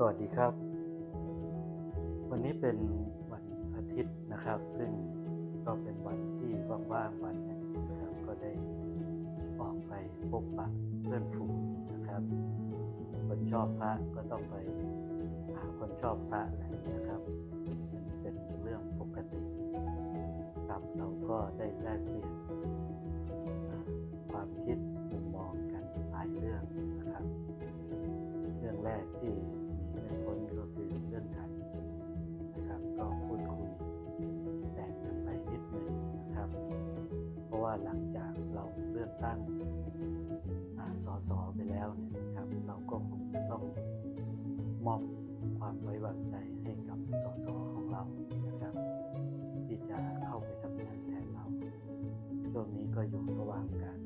สวัสดีครับ วันนี้เป็นวันอาทิตย์นะครับ ซึ่งก็เป็นวันที่ว่างๆวันหนึ่งนะครับ ก็ได้ออกไปพบปะเพื่อนฝูงนะครับ คนชอบพระก็ต้องไปหาคนชอบพระแหละนะครับมันเป็นเรื่องปกติครับเราก็ได้แลกเปลี่ยนความคิดมุมมองกันหลายเรื่องนะครับ เรื่องแรกที่ ว่าหลังจากเราเลือกตั้งอ่าสสไปแล้วเนี่ยนะครับ เราก็คงจะต้องมอบความไว้วางใจให้กับสสของเรานะครับ ที่จะเข้าไปทำงานแทนเราช่วงนี้ก็อยู่ระหว่างการ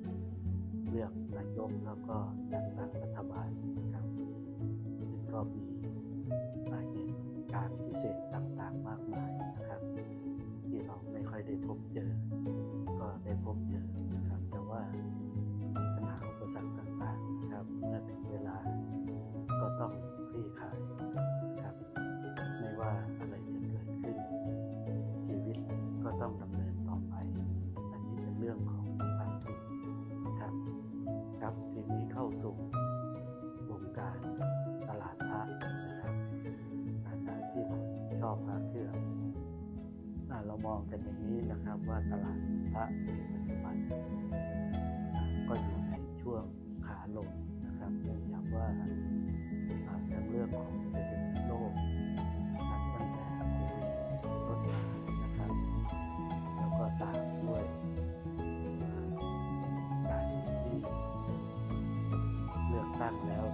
เลือกนายกแล้วก็จัดตั้งรัฐบาลนะครับซึ่งก็มีเหตุการณ์พิเศษต่างๆมากมายนะครับ ที่เราไม่ค่อยได้พบเจอ ได้พบเจอนะครับ แต่ว่าปัญหาอุปสรรคต่างๆนะครับ เมื่อถึงเวลาก็ต้องคลี่คลาย เรามองกันอย่างนี้นะครับว่าตลาดพระในปัจจุบันก็อยู่ในช่วงขาลงนะครับเนื่องจากว่าอ่างเรื่องของเศรษฐกิจโลกนับตั้งแต่โควิดเป็นต้นมานะครับ แล้วก็ตามด้วยการที่เลือกตั้งแล้ว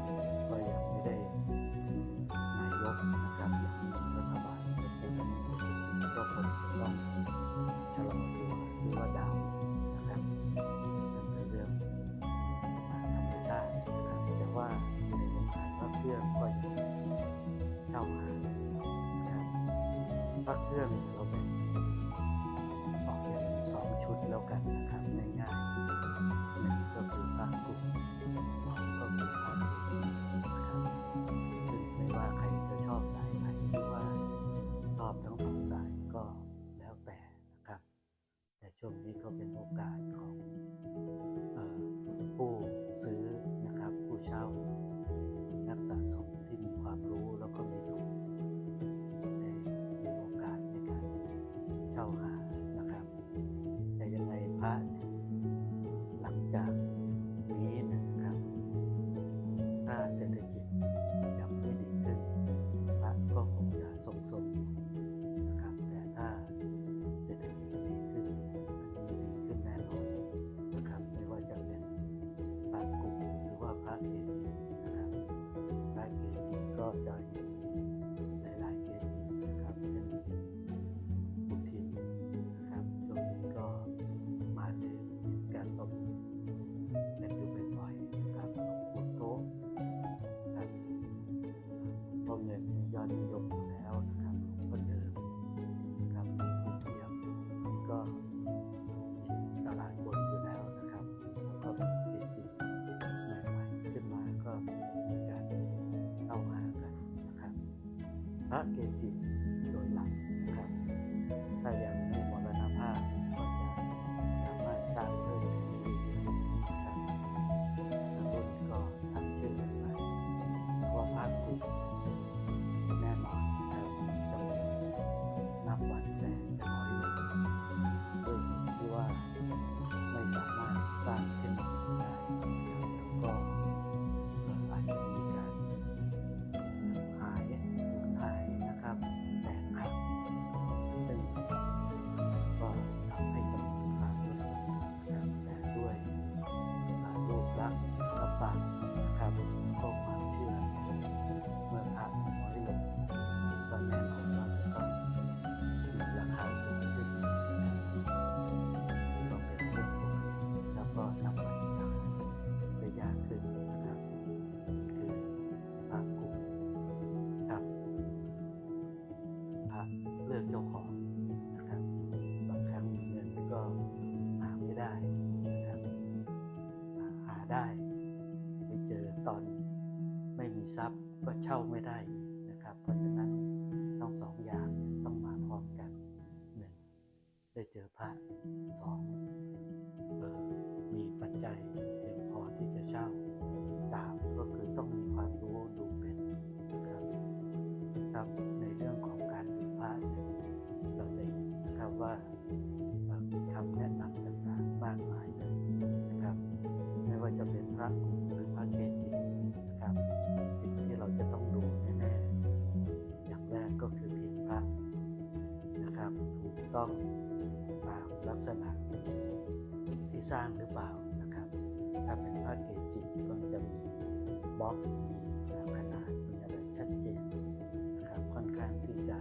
ระเครื่องเราแบ่งออกเป็นสองชุดแล้วกันนะครับง่ายๆหนึ่งก็คือพระกลุ่มสองก็คือพระเกจินะครับซึ่งไม่ว่าใครจะชอบสายไหนหรือว่าชอบทั้งสองสายก็แล้วแต่นะครับ แต่ช่วงนี้ก็เป็นโอกาสของออผู้ซื้อนะครับผู้เช่านักสะสมที่มีความรู้ พร ทรัพย์ก็เช่าไม่ได้อีกเพราะฉะนั้นต้องสองอย่างต้องมาพร้อมกันหนึ่งได้เจอพระสองเออมีปัจจัยเพียงพอที่จะเช่าสามก็คือต้องมีความรู้ดูเป็นนะครับครับในเรื่องของการดูพระเนี่ยเราจะเห็นนะครับว่ามีคำแนะนำต่างๆมากมายเลยนะครับ ไม่ว่าจะเป็นพระกลุ่มหรือพระเกจิ ต้องตามลักษณะที่สร้างหรือเปล่านะครับ ถ้าเป็นพระเกจิก็จะมีบล็อกมีขนาดมีอะไรชัดเจนนะครับค่อนข้างที่จะ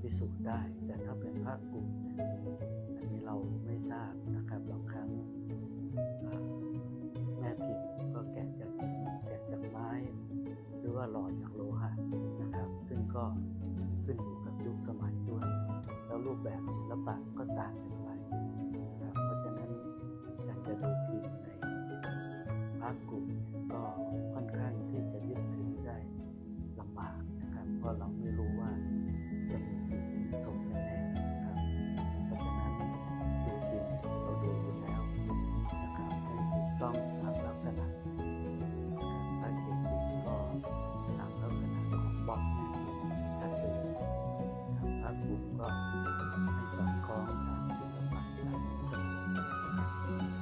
พิสูจน์ได้ แต่ถ้าเป็นพระกลุ่มเนี่ยอันนี้เราไม่ทราบนะครับบางครั้งแม่พิมพ์ก็แกะจากหิน ว่าหล่อจากโลหะนะครับ ซึ่งก็ขึ้นอยู่กับยุคสมัยด้วย แล้วรูปแบบศิลปะก็ต่างกันไปนะครับ เพราะฉะนั้นการจะดูพิมพ์ในพระกลุ่ม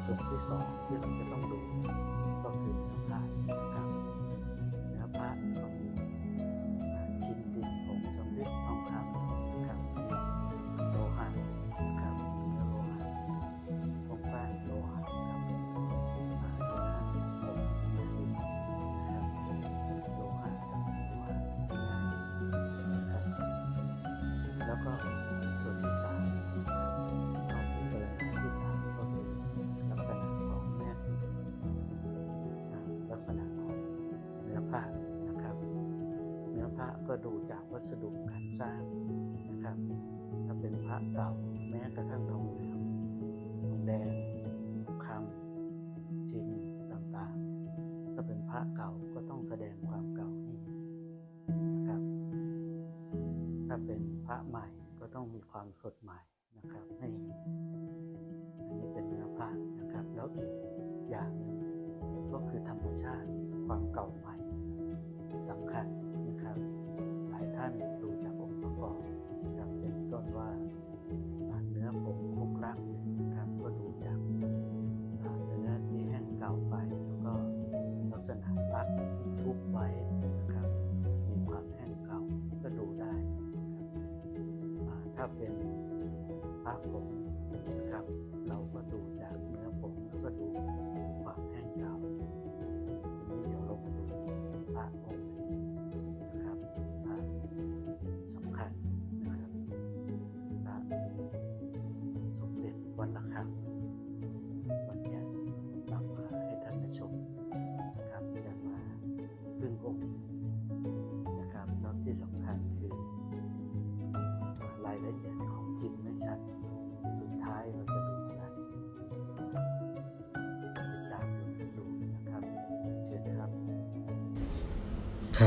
ส่วนที่สองที่เราจะต้องดูก็คือเนื้อ ษณะของเนื้อผ้านะครับ เนื้อพระก็ดูจากวัสดุการสร้างนะครับ ถ้าเป็นพระเก่าแม้กระทั่งทองเหลืองทองแดงทองคำจินต่างๆ ถ้าเป็นพระเก่าก็ต้องแสดงความเก่าให้เห็นนะครับ ถ้าเป็นพระใหม่ก็ต้องมีความสดใหม่นะครับให้เห็น ธรรมชาติ ความเก่าใหม่สำคัญนะครับ หลายท่านดูจากองค์ประกอบนะครับเป็นต้นว่าเนื้อผงคุกรักนะครับ ก็ดูจากเนื้อที่แห้งเก่าไป แล้วก็ลักษณะรักที่ชุบไว้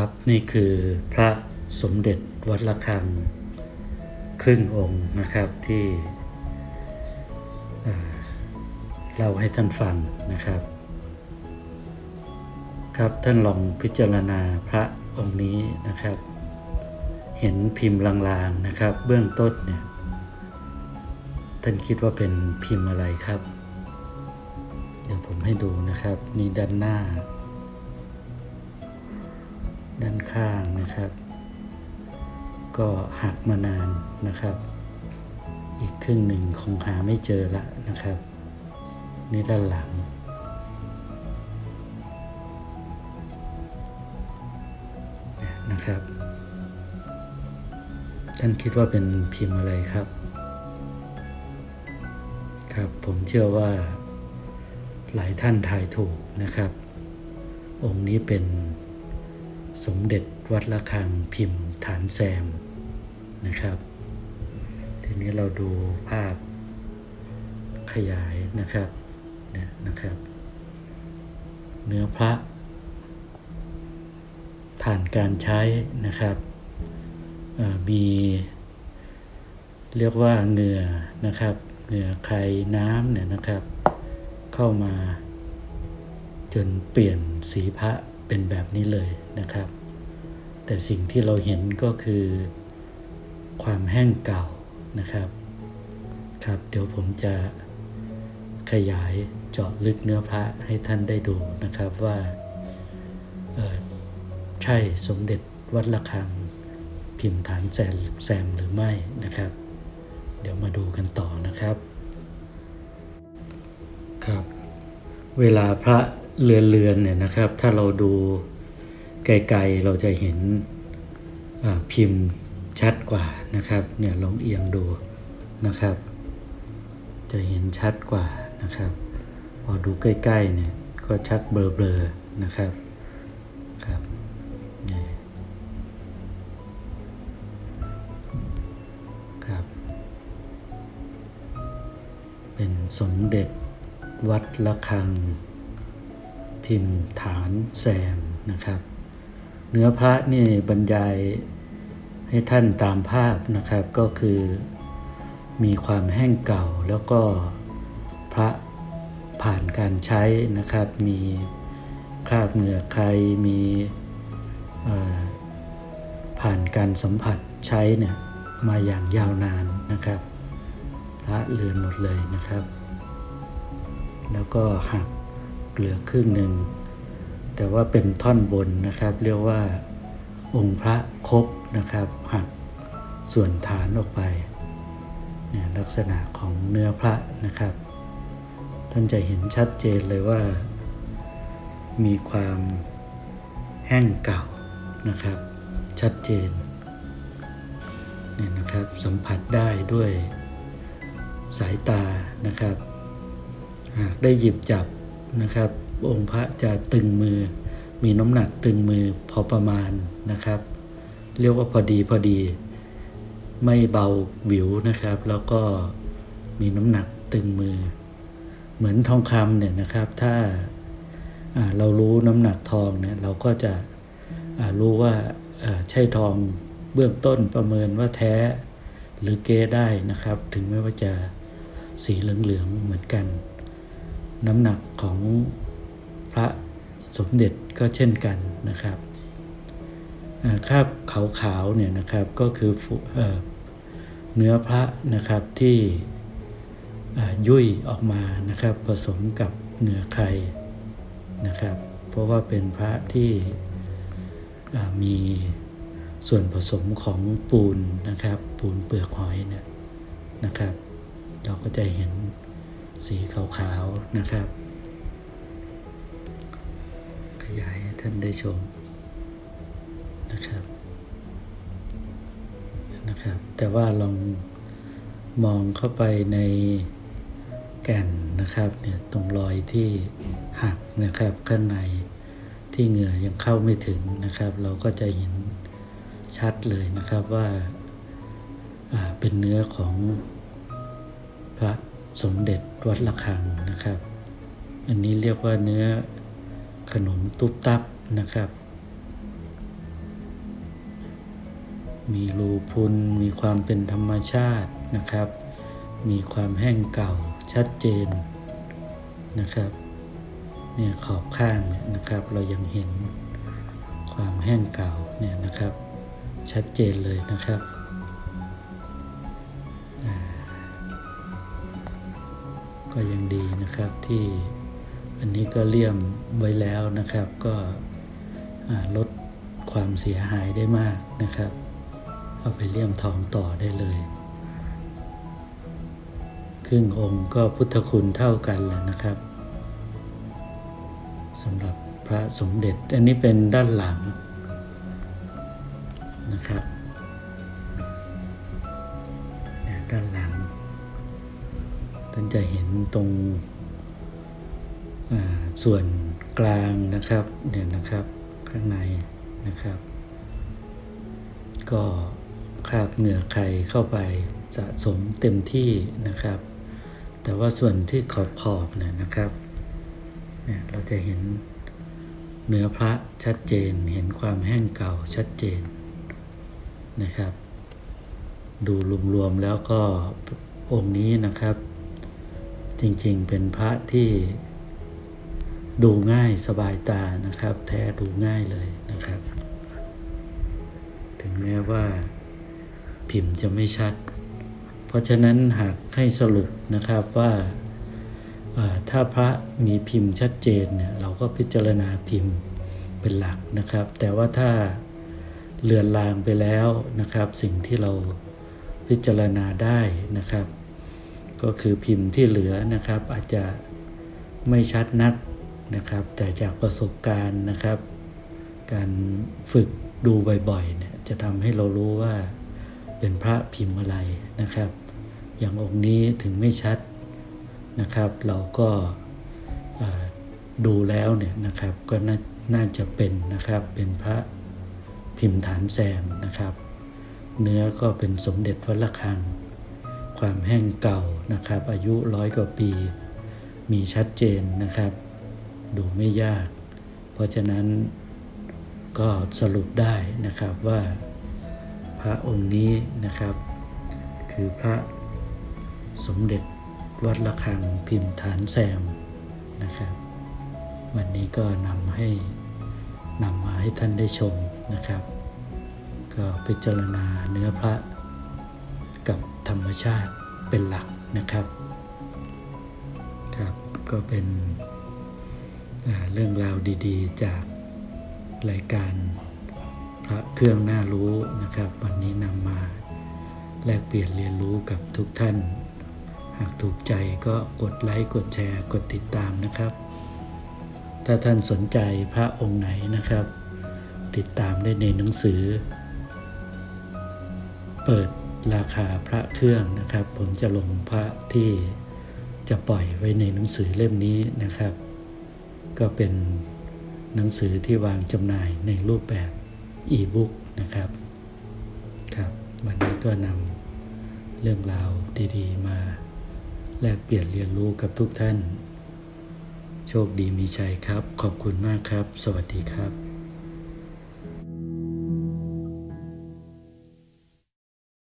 ครับนี่คือพระสมเด็จวัดระฆัง ครึ่งองค์นะครับที่เอ่อเล่าให้ท่านฟังนะครับ ครับท่านลองพิจารณาพระองค์นี้นะครับ เห็นพิมพ์ลางๆนะครับ เบื้องต้นเนี่ยท่านคิดว่าเป็นพิมพ์อะไรครับ เดี๋ยวผมให้ดูนะครับนี่ด้านหน้า ด้านข้างนะครับ ก็หักมานานนะครับ อีกครึ่งหนึ่งคงหาไม่เจอละนะครับนี่ด้านหลังเนี่ยนะครับ ท่านคิดว่าเป็นพิมพ์อะไรครับ ครับ ผมเชื่อว่าหลายท่านทายถูกนะครับ องค์นี้เป็น สมเด็จวัดระฆังพิมพ์ฐานแซมนะครับ ทีนี้เราดูภาพขยายนะครับเนี่ยนะครับ เนื้อพระ ผ่านการใช้นะครับมีเรียกว่าเหงื่อนะครับ เหงื่อใครน้ำเนี่ยนะครับ เข้ามาจนเปลี่ยนสีพระ เป็นแบบนี้เลยนะครับ แต่สิ่งที่เราเห็นก็คือความแห้งเก่านะครับ ครับเดี๋ยวผมจะขยายเจาะลึกเนื้อพระให้ท่านได้ดูนะครับว่าใช่สมเด็จวัดระฆังพิมพ์ฐานแซมแซมหรือไม่นะครับ เดี๋ยวมาดูกันต่อนะครับ ครับ เวลาพระ เรือนเรือนเนี่ยนะครับ ถ้าเราดูไกลๆเราจะเห็นพิมพ์ชัดกว่านะครับ เนี่ยลองเอียงดูนะครับ จะเห็นชัดกว่านะครับ พอดูใกล้ๆเนี่ยก็ชัดเบลอๆนะครับครับครับ เป็นสมเด็จวัดละคัง พิมพ์ฐานแซมนะครับ เนื้อพระนี่บรรยายให้ท่านตามภาพนะครับก็คือ มีความแห้งเก่าแล้วก็พระผ่านการใช้นะครับ มีคราบเหงื่อใครมีผ่านการสัมผัสใช้เนี่ยมาอย่างยาวนานนะครับ พระเลือนหมดเลยนะครับ แล้วก็หัก เหลือครึ่งหนึ่ง แต่ว่าเป็นท่อนบนนะครับ เรียกว่า องค์พระครบนะครับหักส่วนฐานออกไปเนี่ยลักษณะของเนื้อพระนะครับ ท่านจะเห็นชัดเจนเลยว่า มีความแห้งเก่านะครับ ชัดเจนเนี่ยนะครับสัมผัสได้ด้วยสายตานะครับ หากได้หยิบจับ นะครับ องค์พระจะตึงมือ มีน้ำหนักตึงมือพอประมาณนะครับ เรียกว่าพอดีพอดี ไม่เบาหวิวนะครับ แล้วก็มีน้ำหนักตึงมือ เหมือนทองคำเนี่ยนะครับ ถ้าเรารู้น้ำหนักทองเนี่ยเราก็จะรู้ว่าใช่ทองเบื้องต้นประเมินว่าแท้หรือเก๊ได้นะครับ ถึงแม้ว่าจะสีเหลือง ๆ เหมือนกัน น้ำหนักของพระสมเด็จก็เช่นกันนะครับอ่าคราบขาวๆเนี่ยนะครับก็คือเออเนื้อพระนะครับที่ยุ่ยออกมานะครับผสมกับเนื้อไข่นะครับ เพราะว่าเป็นพระที่มีส่วนผสมของปูนนะครับ ปูนเปลือกหอยเนี่ยนะครับ เราก็จะเห็น สีขาวๆนะครับ ขยายให้ท่านได้ชมนะครับนะครับ แต่ว่าลองมองเข้าไปในแก่นนะครับเนี่ยตรงรอยที่หักนะครับข้างในที่เหงื่อยังเข้าไม่ถึงนะครับ เราก็จะเห็นชัดเลยนะครับว่าอ่าเป็นเนื้อของพระ สมเด็จวัดระฆังนะครับ อันนี้เรียกว่าเนื้อขนมตุ๊บตับนะครับ มีรูพุนมีความเป็นธรรมชาตินะครับ มีความแห้งเก่าชัดเจนนะครับ เนี่ยขอบข้างเนี่ยนะครับ เรายังเห็นความแห้งเก่าเนี่ยนะครับ ชัดเจนเลยนะครับ ก็ยังดีนะครับที่อันนี้ก็เลี่ยมไว้แล้วนะครับก็ลดความเสียหายได้มากนะครับ เอาไปเลี่ยมทองต่อได้เลยครึ่งองค์ก็พุทธคุณเท่ากันแหละนะครับสำหรับพระสมเด็จอันนี้เป็นด้านหลังนะครับ จะเห็นตรงส่วนกลางนะครับเนี่ยนะครับข้างในนะครับ ก็คราบเหงื่อไขเข้าไปสะสมเต็มที่นะครับ แต่ว่าส่วนที่ขอบขอบเนี่ยนะครับเนี่ยเราจะเห็นเนื้อพระชัดเจนเห็นความแห้งเก่าชัดเจนนะครับ ดูรวมๆแล้วก็องค์นี้นะครับ จริงๆ เป็นพระที่ดูง่ายสบายตานะครับ แท้ดูง่ายเลยนะครับ ถึงแม้ว่าพิมพ์จะไม่ชัด เพราะฉะนั้นหากให้สรุปนะครับว่าถ้าพระมีพิมพ์ชัดเจนเนี่ยเราก็พิจารณาพิมพ์เป็นหลักนะครับ แต่ว่าถ้าเลือนลางไปแล้วนะครับ สิ่งที่เราพิจารณาได้นะครับ ก็คือพิมพ์ที่เหลือนะครับ อาจจะไม่ชัดนักนะครับ แต่จากประสบการณ์นะครับ การฝึกดูบ่อยๆเนี่ยจะทำให้เรารู้ว่าเป็นพระพิมพ์อะไรนะครับ อย่างองค์นี้ถึงไม่ชัดนะครับ เราก็ดูแล้วเนี่ยนะครับก็น่าน่าจะเป็นนะครับเป็นพระพิมพ์ฐานแซมนะครับ เนื้อก็เป็นสมเด็จวัดระฆัง ความแห้งเก่านะครับ อายุร้อยกว่าปี มีชัดเจนนะครับ ดูไม่ยาก เพราะฉะนั้นก็สรุปได้นะครับว่าพระองค์นี้นะครับ คือพระสมเด็จวัดระฆังพิมพ์ฐานแซมนะครับ วันนี้ก็นำให้นำมาให้ท่านได้ชมนะครับ ก็พิจารณาเนื้อพระ กับธรรมชาติเป็นหลักนะครับครับก็เป็นเรื่องราวดี ๆ จากรายการพระเครื่องน่ารู้นะครับ วันนี้นำมาแลกเปลี่ยนเรียนรู้กับทุกท่าน หากถูกใจก็กดไลค์กดแชร์กดติดตามนะครับ ถ้าท่านสนใจพระองค์ไหนนะครับ ติดตามได้ในหนังสือ เปิด ราคาพระเครื่องนะครับ ผมจะลงพระที่จะปล่อยไว้ในหนังสือเล่มนี้นะครับ ก็เป็นหนังสือที่วางจำหน่ายในรูปแบบอีบุ๊กนะครับครับ วันนี้ก็นำเรื่องราวดีๆ มาแลกเปลี่ยนเรียนรู้กับทุกท่าน โชคดีมีชัยครับ ขอบคุณมากครับ สวัสดีครับ